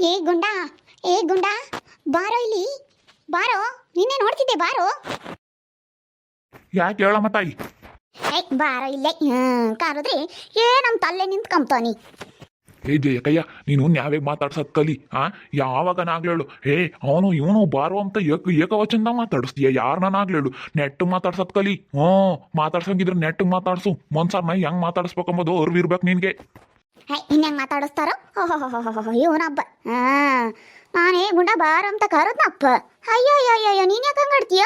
ಏ ಗುಂಡ ಏ ಗುಂಡ ಬಾರೋ ಇಲ್ಲಿ ಬಾರೋ ನಿನ್ನೆ ನೋಡ್ತಿದ್ದೆ ಬಾರೋ. ಯಾಕೆ ಹೇಳಮ್ಮ ತಾಯಿ? ಏ ಬಾರೋ ಇಲ್ಲೇ ಕಾರದ್ರಿ ಏ ನಮ್ಮ ತಲೆ ನಿಂತ್ಕೊಂತಾನಿ ಏ ಜಯಕಯ್ಯ ನೀನು ನ್ಯಾವೇಗ್ ಮಾತಾಡ್ಸದ್ ಕಲಿ ಆ? ಯಾವಾಗ ನಾಗ್ಲೇಳು? ಹೇ ಅವನು ಇವನು ಬಾರೋ ಅಂತ ಏಕ ಏಕವಚನದಾಗ ಮಾತಾಡಿಸ್ತೀಯ ಯಾರನ್ನಾಗ್ಲೇಳು ನೆಟ್ ಮಾತಾಡ್ಸದ್ ಕಲಿ ಹ್ಞೂ ಮಾತಾಡ್ಸಂಗಿದ್ರೆ ನೆಟ್ ಮಾತಾಡ್ಸು ಮನ್ಸಾರ್ನ ಹೆಂಗ್ ಮಾತಾಡಿಸ್ಬೇಕಂಬೋದು ಅರಿವಿರ್ಬೇಕು ನಿನ್ಗೆ. ಹೇ, ಇನ್ನೇನು ಮಾತಾಡಿಸ್ತಾರೋ? ಓಹೋ ಇವನಬ್ಬ ನಾನೇ ಗುಂಡ ಬಾರ ಅಂತ ಕರೆದ್ನಪ್ಪ. ಅಯ್ಯೋ ಅಯ್ಯೋ ಅಯ್ಯೋ ನೀನ್ ಯಾಕೆ ಹಂಗಾಡ್ತೀಯ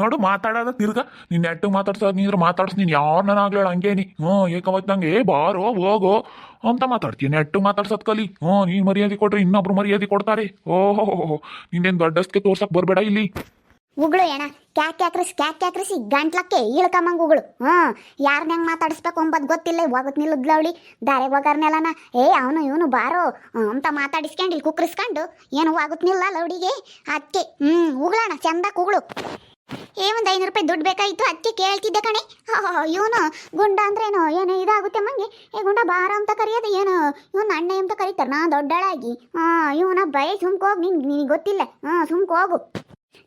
ನೋಡು, ಮಾತಾಡೋದ ತಿರ್ಗ ನೀನ್ ನೆಟ್ಟು ಮಾತಾಡ್ಸೋದ್ ನೀಂದ್ರೆ ಮಾತಾಡ್ಸ್, ನೀನ್ ಯಾರನ್ನಾಗ್ಲೇಳು ಹಂಗೇನಿ? ಹ್ಞೂ ನಂಗೆ, ಏ, ಬಾರೋ, ಹೋಗೋ ಅಂತ ಮಾತಾಡ್ತೀಯ, ನೆಟ್ಟು ಮಾತಾಡ್ಸೋದ್ ಕಲಿ. ಹ್ಞೂ, ನೀನ್ ಮರ್ಯಾದೆ ಕೊಟ್ರೆ ಇನ್ನೊಬ್ರು ಮರ್ಯಾದೆ ಕೊಡ್ತಾರೆ. ಓಹೋ ನಿನ್ನೇನು ದೊಡ್ಡಸ್ಕೆ ತೋರ್ಸಕ್ ಬರ್ಬೇಡ ಇಲ್ಲಿ. ಉಗುಳು ಏನ? ಕ್ಯಾಕ್ ಕ್ಯಾಕ್ರಿಸ್, ಕ್ಯಾಕ್ ಕ್ಯಾಕ್ರಿಸಿ ಗಂಟ್ಲಕ್ಕೆ ಇಳ್ಕಂಬಂಗ್ ಉಗಳು. ಹ್ಮ್ ಯಾರನ್ನ ಹೆಂಗ್ ಮಾತಾಡಿಸ್ಬೇಕು ಅಂಬದ್ ಗೊತ್ತಿಲ್ಲ ಹೋಗತ್ ನಿಲ್ಲದ್ಲವಳಿ ದಾರೆಗೆ ಹೋಗಾರ್ನೆಲ್ಲನ ಏ, ಅವನು ಇವನು ಬಾರೋ, ಅಂತ ಮಾತಾಡಿಸ್ಕೊಂಡು ಇಲ್ಲಿ ಕುಕ್ರಿಸ್ಕೊಂಡು, ಏನು ಆಗುತ್ ನಿಲ್ಲ ಲೌಡಿಗೆ ಅದಕ್ಕೆ ಹ್ಮ್, ಉಗಳಣ ಚಂದ ಉಗುಳು. ಏ, ಒಂದು ಐನೂರು ರೂಪಾಯಿ ದುಡ್ಡು ಬೇಕಾಗಿತ್ತು ಅದಕ್ಕೆ ಕೇಳ್ತಿದ್ದೆ ಕಣೆ. ಇವನು ಗುಂಡ ಅಂದ್ರೇನು, ಏನು ಇದಾಗುತ್ತೆ ಮಂಗೆ? ಏ, ಗುಂಡ ಬಾರ ಅಂತ ಕರೆಯೋದು ಏನು? ಇವನು ಅಣ್ಣ ಅಂತ ಕರೀತಾರೆ, ನಾ ದೊಡ್ಡಳಾಗಿ. ಹಾಂ, ಇವನ ಬಯ ಸುಮ್ಕೋಗಿ ನಿನ್ ನಿನಗೆ ಗೊತ್ತಿಲ್ಲ. ಹಾಂ ಸುಮ್ಕೋಗು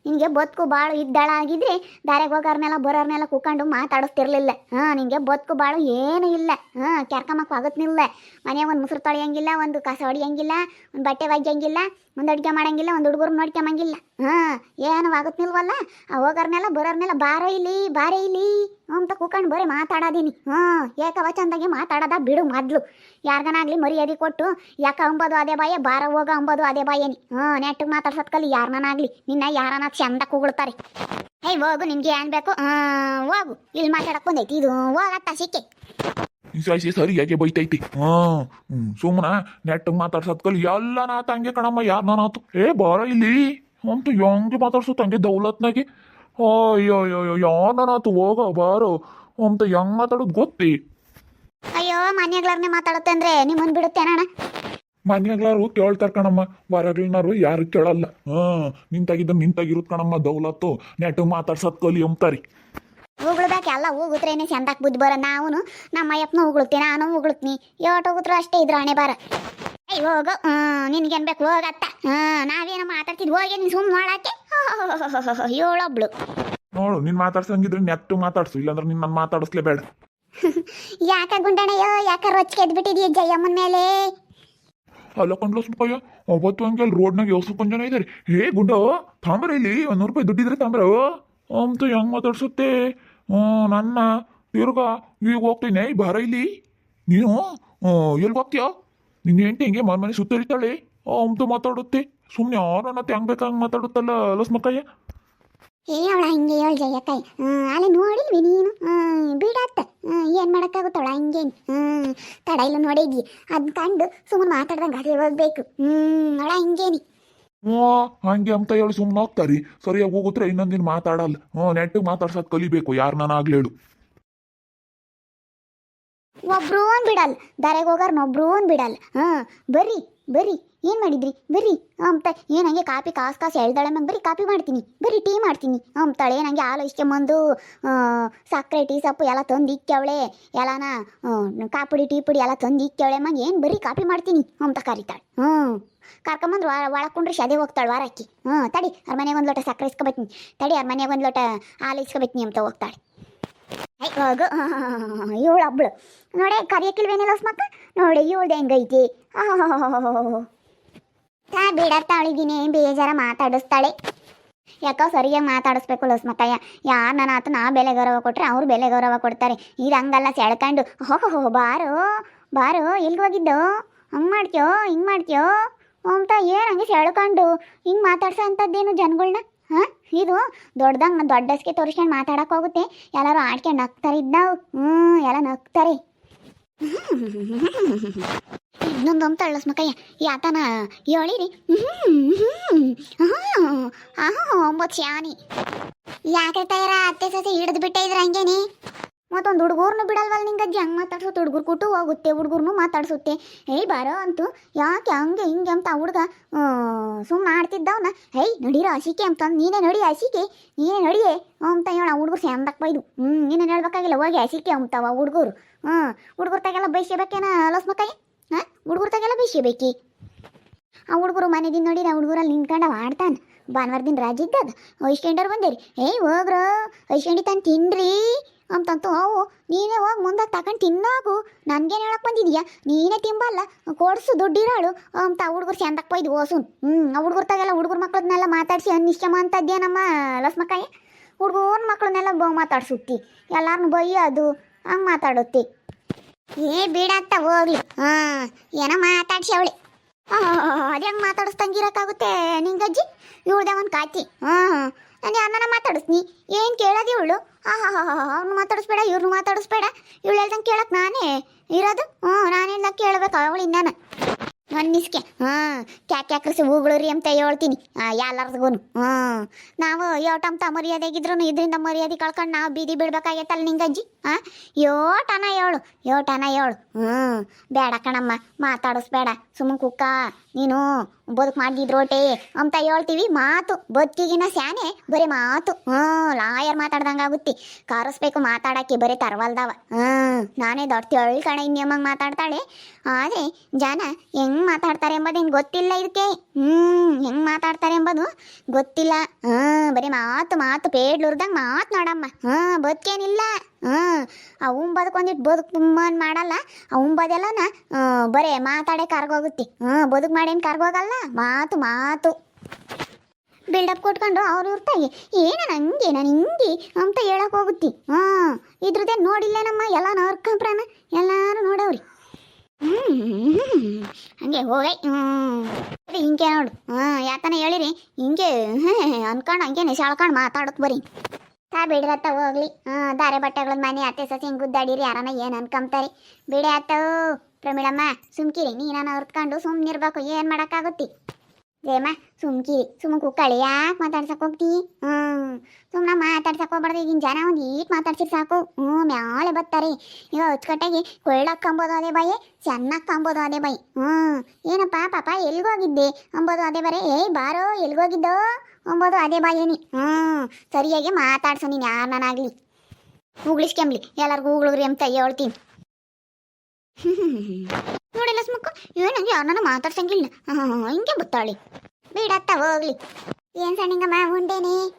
ನಿನಗೆ ಬದುಕು ಭಾಳ ಇದ್ದಳಾಗಿದ್ರೆ ದಾರ್ಯಾಗ ಹೋಗೋರ್ನೆಲ್ಲ ಬರೋರ್ನೆಲ್ಲ ಕೂಕೊಂಡು ಮಾತಾಡಿಸ್ತಿರ್ಲಿಲ್ಲ. ಹಾಂ ನಿನಗೆ ಬದುಕು ಬಾಳು ಏನೂ ಇಲ್ಲ. ಹಾಂ, ಕೆರ್ಕಮಕ್ಕೆ ಆಗುತ್ತಿಲ್ಲ ಮನೆಯಾಗ ಒಂದು ಮುಸುರು ತೊಳೆಯಂಗಿಲ್ಲ, ಒಂದು ಕಸ ಹೊಡಿಯಂಗಿಲ್ಲ, ಒಂದು ಬಟ್ಟೆ ಒಗ್ಯಂಗಿಲ್ಲ. ಒಂದು ಅಡುಗೆ ಮಾಡಂಗಿಲ್ಲ, ಒಂದು ಹುಡುಗರು ನೋಡ್ಕೊಂಬಂಗಿಲ್ಲ ಹಾಂ, ಏನು ಆಗುತ್ತಿಲ್ವಲ್ಲ ಹೋಗೋರ್ನೆಲ್ಲ ಬರೋರ್ನೆಲ್ಲ ಬಾರೋ ಇಲ್ಲಿ ಬಾರೇ ಇಲ್ಲಿ ಅಂತ ಕೂಕೊಂಡು ಬರೀ ಮಾತಾಡೋದೀನಿ. ಹಾಂ ಚಂದಾಗಿ ಮಾತಾಡೋದ ಬಿಡು ಮೊದಲು. ಯಾರಿಗನಾಗ್ಲಿ ಮರ್ಯಾದೆ ಕೊಟ್ಟು, ಯಾಕ ಅಂಬೋದು ಅದೇ ಬಾಯೇ, ಬಾರ ಹೋಗ ಅಂಬೋದು ಅದೇ ಬಾಯೇನಿ. ಹಾಂ ನೆಟ್ಟಿಗೆ ಮಾತಾಡ್ಸೋದ್ ಕಲಿ ಯಾರನ್ನಾಗ್ಲಿ ನಿನ್ನ ಯಾರನ್ನ ಚಂದ ಕೂಗಳ್ತಾರೆ. ಏಯ್, ಹೋಗು, ನಿನ್ಗೆ ಏನು ಬೇಕು? ಹಾಂ ಹೋಗು. ಇಲ್ಲಿ ಮಾತಾಡಕ್ಕೆ ಬಂದೈತಿ ಇದು ಹೋಗತ್ತ, ಸಿಕ್ಕೆ. ಸಾಯಿಸಿ ಸರಿಯಾಗಿ ಬೈತೈತಿ. ಹಾ ಹ್ಮ್ ಸುಮ್ಮನ ನೆಟ್ ಮಾತಾಡ್ಸೋದ್ ಕಲಿ. ಎಲ್ಲ ನಾ ಹಂಗೆ ಕಣಮ್ಮ ಯಾರ ನಾನಾತು ಏ ಬಾರ ಇಲ್ಲಿ. ಅಂತ ಹೆಂಗೆ ಮಾತಾಡ್ಸೋತ್ ಹಂಗೆ ದೌಲತ್ನಾಗೆ? ಅಯ್ಯೋ ಅಯ್ಯೋ ಯಾರ ನಾನಾತು ಹೋಗ ಬಾರೋ. ಅಂತ ಹೆಂಗ್ ಮಾತಾಡೋದು ಗೊತ್ತಿ? ಅಯ್ಯೋ ಮನ್ಯಾಗ್ಲಾರ್ನೆ ಮಾತಾಡುತ್ತೆ ಅಂದ್ರೆ ನಿಮ್ಮನ್ ಬಿಡುತ್ತೇನಣ್ಣ ಮನೆಗ್ಲಾರು ಕೇಳ್ತಾರ ಕಣಮ್ಮ. ಹೊರಗ್ಲಿನಾರು ಯಾರು ಕೇಳಲ್ಲ. ಹಾ ನಿಂತಾಗಿದ್ದ ನಿಂತಾಗಿರುತ್ ಕಣಮ್ಮ ದೌಲತ್ತು. ನೆಟ್ ಮಾತಾಡ್ಸೋದ್ ಕಲಿ ಅಂತಾರಿ ಉಗುಳ್ಬೇಕು ಎಲ್ಲ ಉಗುತ್ರೇನೆ ಚಂದಾಕ್ ಬುದ್ಧಿ ಬರ ನಾವು ನಮ್ಮ ಅಯ್ಯಪ್ಪನ ಉಗುಳ್ತೀನಿ ನಾನು ಉಗುಳುತ್ತೀನಿ ಯೋಟ್ ಹೋಗುತ್ರು ಅಷ್ಟೇ ಇದ್ರ ಹಣೆ ಬಾರ ಏಯ್ ಹೋಗು. ನಿನ್ಗೇನ್ ಬೇಕು ಹೋಗತ್ತ. ನಾವೇನು ನಾವೇನೋ ಮಾತಾಡ್ತಿದ್ ಹೋಗಿ ನೀನು ಸುಮ್ಮನೆ ಮಾಡಾಕೆ ಏಳೊಬ್ಳು. ನೋಡು ನೀನ್ ಮಾತಾಡ್ಸಂಗಿದ್ರೆ ನೆಟ್ಟು ಮಾತಾಡ್ಸು ಇಲ್ಲಾಂದ್ರೆ ನಿನ್ನ ಮಾತಾಡಿಸ್ಲೇ ಬೇಡ. ಯಾಕ ಗುಂಡಣ್ಣಯ್ಯೋ ಯಾಕ ರೊಚ್ಚಿಗೆ ಎದ್ಬಿಟ್ಟಿದ್ಯ ಜಯಮ್ಮನ ಮೇಲೆ? ಅಲ್ಲ ಕಂಡ್ಲ ಸುಪ್ಪಯ್ಯ ಅವತ್ತು ಹಂಗೆ ಅಲ್ಲಿ ರೋಡ್ನಾಗ ಯೋಸಪ್ಪ ಜನ ಇದ್ದಾರೆ ಹೇ ಗುಂಡ ತಾಂಬ್ರ ಇಲ್ಲಿ ಒಂದು ನೂರು ರೂಪಾಯಿ ದುಡ್ಡಿದ್ರೆ ತಾಂಬ್ರ. ಅಂತ ಹೆಂಗ್ ಮಾತಾಡ್ಸುತ್ತೆ? ಹ್ಞೂ, ನನ್ನ, ತಿರ್ಗಾ ಈಗ ಹೋಗ್ತೀನಿ. ಬಾರ ಇಲ್ಲಿ. ನೀನು ಎಲ್ಲಿ ಹೋಗ್ತೀಯ? ನಿನ್ನ ಹೆಂಡತಿ ಹಿಂಗೆ ಮನೆ ಮನೆ ಸುತ್ತರಿತಾಳೆ. ಅಂತ ಮಾತಾಡುತ್ತೆ. ಸುಮ್ಮನೆ ಯಾರನ್ನತ್ತೆ ಹಂಗೆ ಬೇಕಾಂಗ್ ಮಾತಾಡುತ್ತಲ್ಲ ಲಸ್ಮಕ್ಕಯ್ಯ ಏ, ಅವಳ ಹಿಂಗೆ ಹೇಳು ಜಯಕ್ಕಯ್ಯ ಅಲ್ಲಿ ನೋಡಿಲ್ವಿ ನೀನು? ಹ್ಮ್ ಏನ್ ಮಾಡಕ್ಕಾಗುತ್ತವಳ ಹಿಂಗೇನು? ತಡ ಇಲ್ಲ ನೋಡಿದ್ವಿ. ಅದ್ ಕಂಡು ಸುಮ್ಮನೆ ಮಾತಾಡ್ದಂಗೆ ಅದೇ ಹೋಗ್ಬೇಕು. ಹ್ಞೂ, ಅವಳ ಹಿಂಗೇನಿ. ಹ್ಞೂ, ಹಂಗೆ ಅಂತ ಹೇಳಿ ಸುಮ್ಮನೆ ಹೋಗ್ತಾರಿ. ಸರಿಯಾಗಿ ಹೋಗುತ್ರೆ ಇನ್ನೊಂದಿನ ಮಾತಾಡಲ್ಲ. ಹ್ಞೂ ನೆಟ್ಟಿಗೆ ಮಾತಾಡ್ಸೋದು ಕಲಿಬೇಕು. ಯಾರು ನಾನು ಆಗ್ಲೇಳು ಒಬ್ರು ಅನ್ ಬಿಡಲ್ಲ. ಹೋಗಾರ್ನ ಒಬ್ರು ಅನ್ ಬಿಡಲ್ಲ. ಹಾ, ಬರ್ರಿ ಬರ್ರಿ. ಏನು ಮಾಡಿದ್ರಿ? ಬರ್ರಿ. ಅಂತ ಏನು ಹಂಗೆ ಕಾಪಿ ಕಾಸ್ ಕಾಸ್ ಎಳ್ದಾಳೆ ಮ್ಯಾಗ ಬರೀ ಕಾಪಿ ಮಾಡ್ತೀನಿ. ಬರೀ ಟೀ ಮಾಡ್ತೀನಿ. ಅಂತಾಳೆ ಏನು ಹಂಗೆ ಹಾಲು ಇಸ್ಕೊಂಬಂದು ಸಕ್ಕರೆ, ಟೀ, ಸೊಪ್ಪು ಎಲ್ಲ ತಂದು ಇಕ್ಕವಳೆ ಎಲ್ಲಾನ ಕಾಪುಡಿ ಟೀ ಪುಡಿ ಎಲ್ಲ ತಂದು ಇಕ್ಕವಳೆ ಮ್ಯಾಗ ಏನು ಬರೀ ಕಾಪಿ ಮಾಡ್ತೀನಿ. ಅಂತ ಕರೀತಾಳೆ. ಹ್ಞೂ ಕರ್ಕೊಂಬಂದು ಒಳಕೊಂಡ್ರೆ ಶದೆ ಹೋಗ್ತಾಳೆ ವಾರಕ್ಕಿ. ಹ್ಞೂ, ತಡಿ, ಅವ್ರ ಮನೆಗೆ ಒಂದು ಲೋಟ ಸಕ್ಕರೆ ಇಸ್ಕೊಬತ್ತೀನಿ ತಡಿ, ಅವ್ರ ಮನೆಗೆ ಒಂದು ಲೋಟ ಹಾಲು ಇಸ್ಕೊಬತ್ತೀನಿ ಅಂತ ಹೋಗ್ತಾಳೆ. ಐ ಹೋಗು. ಇವಳು ಒಬ್ಳು ನೋಡಿ ಕರಿಯಕ್ಕಿಲ್ವೇನಿಲ್ಲ ಮಕ್ಕ ನೋಡಿ, ಇವಳ್ದು ಹೆಂಗೈತಿ? ತಾ ಬಿಡತ್ತ ಅವಳಿಗಿನೇ ಬೇಜಾರ ಮಾತಾಡಿಸ್ತಾಳೆ. ಯಾಕೋ ಸರಿಯಾಗಿ ಮಾತಾಡಿಸ್ಬೇಕು ಲಸ್ಮಕ್ಕಯ್ಯ ಯಾರು ನನ್ನ ಆತ ನಾ ಬೆಲೆ ಗೌರವ ಕೊಟ್ರೆ ಅವ್ರು ಬೆಲೆ ಗೌರವ ಕೊಡ್ತಾರೆ. ಇದು ಹಂಗಲ್ಲ ಸೆಳ್ಕೊಂಡು. ಹೋ ಹೋ ಬಾರೋ ಬಾರೋ ಎಲ್ಲಿ ಹೋಗಿದ್ದು? ಹಂಗೆ ಮಾಡ್ತೀಯೋ? ಹಿಂಗೆ ಮಾಡ್ತೀಯೋ? ಅಂತ ಏನು ಹಂಗೆ ಸೆಳ್ಕೊಂಡು ಹಿಂಗೆ ಮಾತಾಡ್ಸೋ ಅಂಥದ್ದೇನು ಜನಗಳ್ನ? ಹಾಂ? ಇದು ದೊಡ್ಡದಂಗೆ ದೊಡ್ಡಸ್ಗೆ ತೋರಿಸ್ಕೊಂಡು ಹೋಗುತ್ತೆ. ಎಲ್ಲರೂ ಆಡ್ಕೊಂಡು ನಗ್ತಾರೆ ಇದ್ದಾವು ಹ್ಞೂ ಎಲ್ಲ ನಗ್ತಾರೆ. ಇನ್ನೊಂದು ಅಂತ ಅಳ್ಳಸ್ಮಕ್ಕಯ್ಯ ಯಾತನ ಹೇಳಿರಿ ಒಂಬತ್ತು ಶಾನಿ. ಯಾಕೆ ತಯಾರ ಅತ್ತೆ ಸೊಸೆ ಹಿಡಿದು ಬಿಟ್ಟೆ ಇದ್ರ ಹಂಗೇನಿ? ಮತ್ತೊಂದು ಹುಡುಗರ್ನು ಬಿಡಲ್ವಲ್ಲ ನಿಂಗೆ ಅಜ್ಜಿ? ಹಂಗೆ ಮಾತಾಡ್ಸುತ್ತೆ ಹುಡುಗರು ಕುಟು ಹೋಗುತ್ತೆ, ಹುಡುಗರ್ನು ಮಾತಾಡ್ಸುತ್ತೆ. ಏಯ್, ಬಾರೋ ಅಂತೂ. ಯಾಕೆ ಹಂಗೆ ಹಿಂಗೆ ಅಂತ ಹುಡುಗ ಸುಮ್ಮನೆ ಆಡ್ತಿದ್ದವನ ಹೇಯ್ ನಡೀರೋ ಹಸಿಕೆ ಅಂತ. ನೀನೇ ನಡಿ ಹಸಿಕೆ, ನೀನೇ ನಡಿಯೇ ಅಂತ ಹೇಳ ಹುಡುಗರು ಸೇಮ್ದಕ್ಕೆ ಬೈದು ಹ್ಞೂ ನೀನೇನು ಹೇಳ್ಬೇಕಾಗಿಲ್ಲ ಹೋಗಿ ಹಸಿಕೆ ಅಂತಾವ ಹುಡುಗರು. ಹ್ಞೂ ಹುಡುಗರು ತಗೆಲ್ಲ ಬೈಸ್ಬೇಕೇನ ಲಸ್ಮಕ್ಕಾಯಿ ಹಾಂ, ಹುಡುಗರು ತಗೆಲ್ಲ ಬೈಸ್ಬೇಕಿ ಆ ಹುಡುಗರು ಮನೆದಿಂದ ನೋಡಿ ಆ ಹುಡುಗರಲ್ಲಿ ನಿಂತ್ಕೊಂಡು ಆಡ್ತಾನೆ. ಭಾನುವಾರ ದಿನ ರಾಜ ಇದ್ದದ. ಐಸ್ಕೊಂಡರ್ ಬಂದೇರಿ. ಏಯ್, ಹೋಗ್ರ. ಐಸ್ಕೊಂಡಿ ತಾನು ತಿನ್ರಿ. ಅಂತಂತು, ಅವು ನೀನೇ ಹೋಗಿ ಮುಂದೆ ತಗೊಂಡು ತಿನ್ನಾಗು. ನನ್ಗೇನು ಹೇಳಕ್ ಬಂದಿದ್ಯಾ? ನೀನೇ ತಿಂಬಲ್ಲ. ಕೊಡ್ಸು ದುಡ್ಡಿರಾಳು. ಅಂತ ಹುಡುಗರು ಚಂದಕ್ಕೆ ಬೈದು ಓಸುನ್. ಹ್ಞೂ ಹುಡುಗರು ತಗಲ್ಲ ಹುಡುಗರು ಮಕ್ಕಳನ್ನೆಲ್ಲ ಮಾತಾಡಿಸಿ ಅನ್ನಿಶ್ಚಮ ಅಂತದ್ದೇ ನಮ್ಮ ಲಸ್ಮಕಾಯಿ ಹುಡುಗನ ಮಕ್ಕಳನ್ನೆಲ್ಲ ಬ ಮಾತಾಡ್ಸುತ್ತಿ. ಎಲ್ಲಾರನ್ನು ಬೈಯೋದು, ಹಂಗೆ ಮಾತಾಡುತ್ತಿ. ಏ, ಬಿಡತ್ತ ಹೋಗ್ಲಿ. ಹಾಂ, ಏನೋ ಮಾತಾಡ್ಸಿ ಅವಳಿ. ಅದೇ ಹೆಂಗೆ ಮಾತಾಡಿಸ್ದಂಗಿರೋಕ್ಕಾಗುತ್ತೆ ನಿಂಗಜ್ಜಿ? ಇವಳ್ದೆ ಒಂದು ಕಾತಿ ಹಾಂ ನಾನು ಯಾರನ್ನ ಮಾತಾಡಿಸ್ನಿ. ಏನು ಕೇಳೋದು ಇವಳು? ಹಾಂ ಹಾಂ ಹಾಂ ಅವ್ನು ಮಾತಾಡಿಸ್ಬೇಡ ಇವ್ರನ್ನ ಮಾತಾಡಿಸ್ಬೇಡ. ಇವಳು ಹೇಳ್ದಂಗೆ ಕೇಳಕ್ಕೆ ನಾನೇ ಇರೋದು? ಹ್ಞೂ, ನಾನು ಹೇಳ್ದಂಗೆ ಕೇಳಬೇಕು ಅವಳು ನಾನು ಅನ್ನಿಸ್ಕೆ ಹಾಂ ಕ್ಯಾಕ್ ಕ್ಯಾಕ್ರಿಸಿ ಹೂಗಳು ರೀ ಅಂತ ಹೇಳ್ತೀನಿ. ಎಲ್ಲಾರ್ದ್ಗೂ ಹ್ಞೂ. ನಾವು ಯೋಟಂತ ಮರ್ಯಾದೆಗಿದ್ರು ಇದರಿಂದ ಮರ್ಯಾದೆ ಕಳ್ಕೊಂಡು ನಾವು ಬೀದಿ ಬಿಡ್ಬೇಕಾಗೈತಲ್ಲ ನಿಂಗಜ್ಜಿ ಹಾಂ ಯೋಟನ ಹೇಳು ಯೋಟನ ಹೇಳು. ಹ್ಞೂ. ಬೇಡ ಕಣಮ್ಮ, ಮಾತಾಡಿಸ್ಬೇಡ. ಸುಮ್ಮ ಕುಕ್ಕ. ನೀನು ಬದುಕು ಮಾಡಿದ್ರೋಟೆ ಅಂತ ಹೇಳ್ತೀವಿ. ಮಾತು ಬದುಕಿಗಿನ ಸ್ಯಾನೆ, ಬರೀ ಮಾತು. ಹ್ಞೂ, ಲಾಯರ್ ಮಾತಾಡ್ದಂಗಾಗುತ್ತೆ ಕರೆಸ್ಬೇಕು ಮಾತಾಡಕ್ಕೆ ಬರೀ ತರವಲ್ದವ. ಹ್ಞೂ, ನಾನೇ ದೊಡ್ಡ ತಿಳಿ ಕಣ ಇನ್ನೇಮಂಗೆ ಮಾತಾಡ್ತಾಳೆ. ಆದರೆ ಜನ ಹೆಂಗೆ ಮಾತಾಡ್ತಾರೆ ಎಂಬುದು ಹಿಂಗೆ ಗೊತ್ತಿಲ್ಲ ಇದಕ್ಕೆ. ಹ್ಞೂ ಹೆಂಗೆ ಮಾತಾಡ್ತಾರೆ ಎಂಬುದು ಗೊತ್ತಿಲ್ಲ. ಹ್ಞೂ ಬರೀ ಮಾತು ಮಾತು, ಪೇಡ್ಲುರ್ದಂಗೆ ಮಾತನಾಡಮ್ಮ ಹ್ಞೂ ಬದುಕೇನಿಲ್ಲ. ಹ್ಞೂ ಅವ್ನು ಬದುಕೊಂದಿಟ್ಟು ಬದುಕು ಮಾಡಲ್ಲ. ಅವ್ನು ಬದೆಲ್ಲನ ಬರೇ ಮಾತಾಡೇ ಕರ್ಗೋಗುತ್ತೆ. ಹ್ಞೂ ಬದುಕು ಮಾಡೇನು ಕರ್ಗೋಗಲ್ಲ. ಮಾತು ಮಾತು. ಬಿಲ್ಡಪ್ ಕೊಟ್ಕೊಂಡು ಅವ್ರು ಇರ್ತಾಗೆ ಏನ ನಂಗೆ ನಾನು ಹಿಂಗೆ ಅಂತ ಹೇಳಕ್ ಹೋಗುತ್ತಿ. ಹಾಂ ಇದ್ರದ್ದೇ ನೋಡಿಲ್ಲೇನಮ್ಮ ಎಲ್ಲ ನರ್ಕಂಪ್ರಾಣ ಎಲ್ಲಾರು ನೋಡವ್ರಿ. ಹಂಗೆ ಹೋಗೈ ಹ್ಞೂ ಹಿಂಗೆ ನೋಡು. ಹಾಂ ಯಾಕನ ಹೇಳಿರಿ. ಹಿಂಗೆ ಅನ್ಕೊಂಡು ಹಂಗೆ ನಿಶಾಳ್ಕೊಂಡು ಮಾತಾಡೋದು ಬರೀ ತಾ ಬಿಡ್ರತ್ತ ಹೋಗ್ಲಿ. ಹಾಂ, ದಾರೆ ಬಟ್ಟೆಗಳು ಮನೆ ಅತ್ತೆ ಸಸಿ ಹಿಂಗೆ ಗುದ್ದಾಡಿರಿ ಯಾರನ ಏನು ಅನ್ಕೊಂತಾರೆ ಬಿಡಿ ಆತವು ಪ್ರಮೀಳಮ್ಮ, ಸುಮ್ಕಿರಿ. ನೀನನ್ನ ಹೊರ್ತ್ಕೊಂಡು ಸುಮ್ಮನಿರ್ಬೇಕು ಏನು ಮಾಡೋಕ್ಕಾಗುತ್ತಿ? ಜಯಮ್ಮ ಸುಮ್ಕಿರಿ ಸುಮ್ಮ ಕುಕ್ಕಳಿ ಯಾಕೆ ಮಾತಾಡ್ಸಕ್ ಹೋಗ್ತಿ? ಹ್ಞೂ ಸುಮ್ಮನೆ ಮಾತಾಡ್ಸಕ್ ಹೋಗ್ಬಾರ್ದು, ಈಗಿನ ಜನ ಒಂದು ಈಟ್ ಮಾತಾಡ್ಸಿರ್ ಸಾಕು. ಹ್ಞೂ ಮ್ಯಾಲೆ ಬರ್ತಾರೆ ಈಗ ಅಚ್ಚುಕಟ್ಟಾಗಿ ಕೊಳ್ಳಕ್ ಕಂಬೋದು ಅದೇ ಬಾಯಿ, ಚೆನ್ನಾಗಿ ಕಂಬೋದು ಅದೇ ಬಾಯಿ. ಹ್ಞೂ ಏನಪ್ಪ ಪಾಪ, ಎಲ್ಗೋಗಿದ್ದೆ? ಅಂಬೋದು ಅದೇ ಬರೇ. ಏಯ್, ಬಾರೋ, ಎಲ್ಗೋಗಿದ್ದೋ? ಅಂಬೋದು ಅದೇ ಬಾಯೇನಿ ಹ್ಞೂ ಸರಿಯಾಗಿ ಮಾತಾಡ್ಸು ನೀನು ಯಾರನ್ನಾಗಲಿ ಉಗ್ಳಿಸ್ಕೆಂಬ್ಲಿ. ಎಲ್ಲರಿಗೂ ಉಗುಳುಗ್ರಿ ಅಂತ ಹೇಳ್ತೀನಿ. ನೋಡಿಲ್ಲ ಸ್ಮಕ್ಕ ಏನಂಗೆ ಯಾರನ್ನ ಮಾತಾಡ್ಸಂಗಿಲ್ಲ. ಹಿಂಗೆ ಬತ್ತಾಳಿ. ಬಿಡತ್ತ ಹೋಗ್ಲಿ. ಏನ್ ಸಣ್ಣಿಂಗಮ್ಮ, ಉಂಡೇನಿ?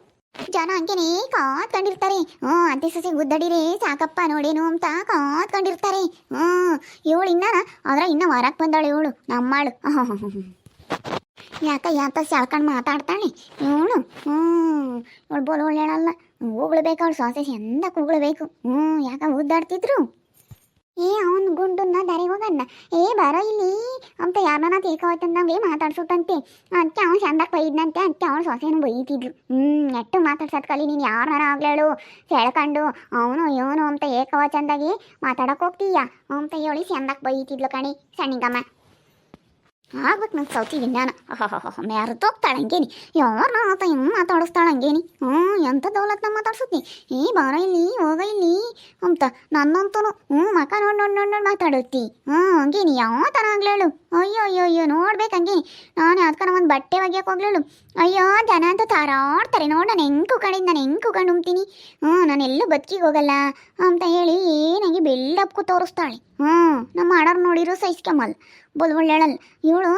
ಜನ ಹಂಗೇನೆ ಕಾತ್ಕೊಂಡಿರ್ತಾರೆ ಹ್ಞೂ ಅಂತೆ ಸಸಿ ಗುದ್ದಡಿರಿ, ಸಾಕಪ್ಪ ನೋಡೇನು ಅಂತ ಕಾತ್ಕೊಂಡಿರ್ತಾರೆ ಹ್ಞೂ, ಇವಳು ಇನ್ನ ಅದ್ರ ಇನ್ನ ವಾರಕ್ಕೆ ಬಂದಾಳೆ ಇವಳು, ನಮ್ಮಾಳು. ಯಾಕ ಯಾತ ಸಾಳ್ಕೊಂಡು ಮಾತಾಡ್ತಾಳೆ? ಇವಳು, ಹ್ಞೂ. ಇವಳು ಬೋಲ್ ಒಳ್ಳೆಯಲ್ಲ ಉಗುಳ್ಬೇಕು ಅವಳು, ಸೊಸೆ ಎಂದ ಕೂಗ್ಳ್ಬೇಕು. ಹ್ಞೂ, ಯಾಕ ಉದ್ದಾಡ್ತಿದ್ರು? ಗುಂಡನ್ನ ದಾರಿ ಹೋಗಣ್ಣ ಏ, ಬಾರೋ ಇಲ್ಲಿ. ಅಂತ ಯಾರನ್ನ ತೀರ್ಕೋಯ್ತಂದಂಗೆ ಮಾತಾಡ್ಸುತ್ತಂತೆ ಅಂತ ಅವ್ನು ಚಂದಕ್ಕೆ ಬೈದ್ನಂತೆ ಅಂತ ಅವಳು ಸೊಸೆನು ಬೈತಿದ್ಲು. ಹ್ಞೂ ನೆಟ್ಟು ಮಾತಾಡ್ಸೋದ್ ಕಲಿ ನೀನು ಯಾರನ್ನ ಆಗ್ಲೇಳು. ಸೆಳ್ಕೊಂಡು, ಅವನು ಇವನು ಅಂತ ಏಕವಚಂದಾಗಿ ಮಾತಾಡಕ್ ಹೋಗ್ತೀಯ? ಅಂತ ಹೇಳಿ ಚಂದಕ್ಕೆ ಬೈತಿದ್ಲು ಕಣಿ, ಸಣ್ಣಿಗಮ್ಮ. ಆಗ್ಬೇಕು ನನ್ನ ಸೌತಿ ವಿಜ್ಞಾನ. ಮೆರ್ತೋಗ್ತಾಳೆ ಹಂಗೇನಿ. ಯಾರು ಆತ ಹೆಂಗೆ ಮಾತಾಡಿಸ್ತಾಳೆ ಹಂಗೇನಿ. ಹ್ಞೂ ಎಂಥ ದೌಲತ್ನ ಮಾತಾಡ್ಸುತ್ತಿ ಏ ಬಾರ ಇಲ್ಲಿ, ಹೋಗ ಇಲ್ಲಿ ಅಂತ ನನ್ನಂತೂ ಹ್ಞೂ ಮಕ ನೋಡಿ ನೋಡಿ ನೋಡಿ ನೋಡಿ ಮಾತಾಡುತ್ತಿ. ಹ್ಞೂ ಹಂಗೇನಿ, ಯಾವ ಥರ ಆಗ್ಲೇಳು ಅಯ್ಯೋ ಅಯ್ಯೋ ಅಯ್ಯೋ ನೋಡ್ಬೇಕಂಗೆ ನಾನು ಅದಕ್ಕೆ ಒಂದು ಬಟ್ಟೆ ಒಗ್ಯಕ್ಕೆ ಹೋಗ್ಲಿಳು ಅಯ್ಯೋ, ಜನ ಅಂತ ತಾರಾಡ್ತಾರೆ. ನೋಡು, ನಾನು ಹೆಂಗೆ ಕೂಕೊಂಡಿದ್ದು ನಾನು ಹೆಂಗೆ ಕೂಕೊಂಡು ಹ್ಞೂ, ನಾನು ಎಲ್ಲೂ ಬದುಕಿಗೆ ಹೋಗಲ್ಲ ಅಂತ ಹೇಳಿ ಏನಾಗಿ ಬೆಳ್ಳಪ್ಪು ತೋರಿಸ್ತಾಳೆ. ಹ್ಞೂ, ನಮ್ಮ ಆಡೋರು ನೋಡಿರೋ ಸಹಿಸ್ಕೊಂಬಲ್ಲ ಬಲ್ ಒಳ್ಳೆಳಲ್ಲ ಇವಳು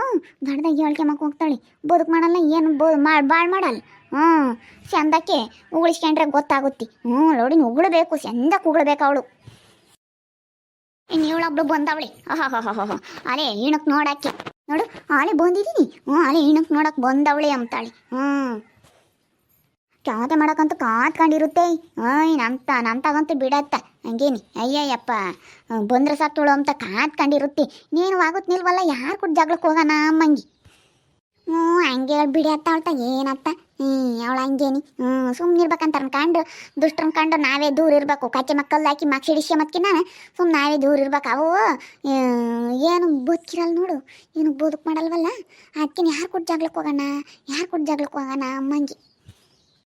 ದಡ್ದಾಗಿ ಹೇಳ್ಕೊಂಬಕ್ಕೆ ಹೋಗ್ತಾಳೆ. ಬದುಕು ಮಾಡಲ್ಲ, ಏನು ಬೋ ಮಾಡಿ ಬಾಳ್ ಮಾಡಲ್ಲ ಹ್ಞೂ, ಚಂದಕ್ಕೆ ಉಗುಳಿಸ್ಕೊಂಡ್ರೆ ಗೊತ್ತಾಗುತ್ತಿ. ಹ್ಞೂ, ನೋಡಿ ಉಗುಳಬೇಕು, ಚಂದಕ್ಕೆ ಉಗುಳ್ಬೇಕು ಅವಳು. ಇವಳೊಬ್ಳು ಬಂದವಳೆ. ಆಹಾ ಅಲೆ ಈಣಕ್ ನೋಡಕ್ಕೆ? ನೋಡು ಆಳೆ ಬಂದಿದ್ದೀನಿ ಹ್ಞೂ ಆಲೆ ಈಣಕ್ ನೋಡಕ್ ಬಂದವಳೆ ಅಂತಾಳೆ. ಹ್ಞೂ ಕ್ಯಾತೆ ಮಾಡಕ್ಕಂತೂ ಕಾತ್ಕೊಂಡಿರುತ್ತೆ ಓಯ್, ನಂತ, ನಂತಾಗಂತೂ ಬಿಡತ್ತ. ಹಂಗೇನಿ. ಅಯ್ಯಯ್ಯಪ್ಪ. ಬಂದ್ರೆ ಸತ್ತುಳು ಅಂತ ಕಾತ್ಕೊಂಡಿರುತ್ತೆ ನೀನು ಆಗುತ್ತೆ ನಿಲ್ವಲ್ಲ, ಯಾರು ಕೂಡ ಜಗಳಕ್ಕೆ ಹೋಗೋಣ ಅಮ್ಮಂಗಿ? ಹ್ಞೂ, ಹಂಗೆ ಬಿಡಿ ಅತ್ತ ಅವಳ್ತ. ಏನತ್ತ? ಹ್ಞೂ, ಅವಳ ಹಂಗೇನಿ. ಹ್ಞೂ ಸುಮ್ಮನೆ ಇರ್ಬೇಕಂತ ಅನ್ಕಂಡು ದುಷ್ಟ್ರನ್ ಕಂಡು ನಾವೇ ದೂರ ಇರಬೇಕು. ಕಚ್ಚೆ ಮಕ್ಕಳು ಹಾಕಿ ಮಕ್ಸಿಡಿಸ್ಯ ಮತ್ಕಿನ ಸುಮ್ಮನೆ ನಾವೇ ದೂರ ಇರ್ಬೇಕು. ಅವು ಏನು ಬದುಕಿರಲ್ಲ ನೋಡು. ಏನು ಬದುಕು ಮಾಡಲ್ವಲ್ಲ? ಅದಕ್ಕೆ ಯಾರು ಕೊಟ್ಟು ಜಗಳಕ್ಕೆ ಹೋಗೋಣ? ಯಾರು ಕೊಟ್ಟು ಜಗಳಕ್ಕೆ ಹೋಗೋಣ ಅಮ್ಮಂಗಿ?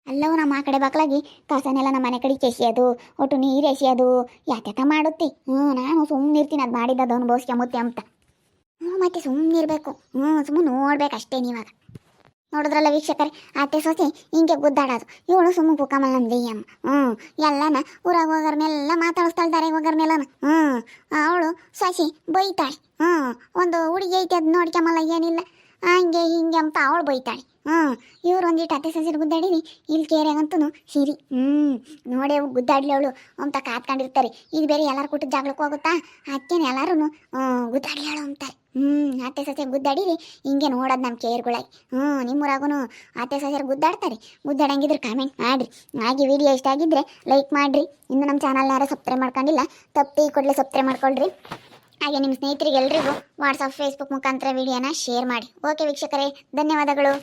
ಎಲ್ಲವೂ ನಮ್ಮ ಆ ಕಡೆ ಬಾಕ್ಲಾಗಿ ಕಸನೆಲ್ಲ ನಮ್ಮ ಮನೆ ಕಡೆಗೆ ಎಸೆಯೋದು ಒಟ್ಟು ನೀರು ಎಸೆಯೋದು. ಯಾತ್ಯಾತ ಮಾಡುತ್ತಿ? ಹ್ಞೂ, ನಾನು ಸುಮ್ಮನೆ ಇರ್ತೀನಿ ಅದು ಮಾಡಿದ್ದು ಅನುಭವಿಸ್ಕೊಂಬುತ್ತೆ ಅಂತ. ಹ್ಞೂ, ಮತ್ತೆ ಸುಮ್ಮನೆ ಇರಬೇಕು. ಹ್ಞೂ ಸುಮ್ಮನೆ ನೋಡ್ಬೇಕು ಅಷ್ಟೇ ನೀವಾಗ. ನೋಡಿದ್ರಲ್ಲ ವೀಕ್ಷಕರೇ, ಅತ್ತೆ ಸೊಸೆ ಹಿಂಗೆ ಗುದ್ದಾಡೋದು. ಇವಳು ಸುಮ್ಮನೆ ಕುಕ್ಕಮಲ್ಲ ನಮ್ಮ ಅಮ್ಮ ಹ್ಞೂ, ಎಲ್ಲನ ಊರಾಗ ಹೋಗೋರ್ನೆಲ್ಲ ಮಾತಾಡಿಸ್ತಾಳೆ ದಾರಿಗೆ ಹೋಗೋರ್ನೆಲ್ಲನ. ಹ್ಞೂ, ಅವಳು ಸೊಸೆ ಬೈತಾಳೆ. ಹ್ಞೂ, ಒಂದು ಹುಡುಗಿ ಐತೆ ಅದು ನೋಡ್ಕೊಂಬಲ್ಲ ಏನಿಲ್ಲ. ಹಂಗೆ ಹಂಗೆ ಅಂತ ಅವಳು ಬೈತಾಳೆ. ಹ್ಞೂ ಇವ್ರು ಒಂದಿಟ್ಟು ಅತ್ತೆ ಸಸಿರು ಗುದ್ದಾಡಿರಿ ಇಲ್ಲಿ ಕೇರ್ಯಾಗಂತೂ ಸಿರಿ. ಹ್ಞೂ ನೋಡಿ ಗುದ್ದಾಡ್ಲಿ ಅವಳು ಅಂತ ಕಾತ್ಕೊಂಡಿರ್ತಾರೆ ಇದು ಬೇರೆ ಎಲ್ಲರೂ ಕೂಟ ಜಾಗ್ಲಕ್ಕೆ ಹೋಗುತ್ತಾ ಅಕ್ಕೇನು ಎಲ್ಲರೂ ಗುದ್ದಾಡ್ಲಿ ಅವಳು ಅಂತಾರೆ. ಹ್ಞೂ ಅತ್ತೆ ಸಸ್ಯ ಗುದ್ದಾಡಿರಿ, ಹಿಂಗೆ ನೋಡೋದು ನಮ್ಮ ಕೇರ್ಗಳಾಗಿ. ಹ್ಞೂ ನಿಮ್ಮೂರಾಗೂ ಅತ್ತೆ ಸಸ್ಯರು ಗುದ್ದಾಡ್ತಾರೆ. ಗುದ್ದಾಡಂಗಿದ್ರೆ ಕಾಮೆಂಟ್ ಮಾಡಿರಿ. ಹಾಗೆ ವಿಡಿಯೋ ಇಷ್ಟ ಆಗಿದ್ದರೆ ಲೈಕ್ ಮಾಡಿರಿ. ಇನ್ನು ನಮ್ಮ ಚಾನಲ್ನ ಯಾರು ಸಬ್ಸ್ಕ್ರೈಬ್ ಮಾಡ್ಕೊಂಡಿಲ್ಲ, ತಪ್ಪಿ ಕೊಡಲಿ ಸಬ್ಸ್ಕ್ರೈಬ್ ಮಾಡ್ಕೊಳ್ರಿ. ಹಾಗೆ ನಿಮ್ಮ ಸ್ನೇಹಿತರಿಗೆ ಎಲ್ರಿಗೂ ವಾಟ್ಸಪ್ ಫೇಸ್ಬುಕ್ ಮುಖಾಂತರ ವಿಡಿಯೋನ ಶೇರ್ ಮಾಡಿ. ಓಕೆ ವೀಕ್ಷಕರೇ ಧನ್ಯವಾದಗಳು.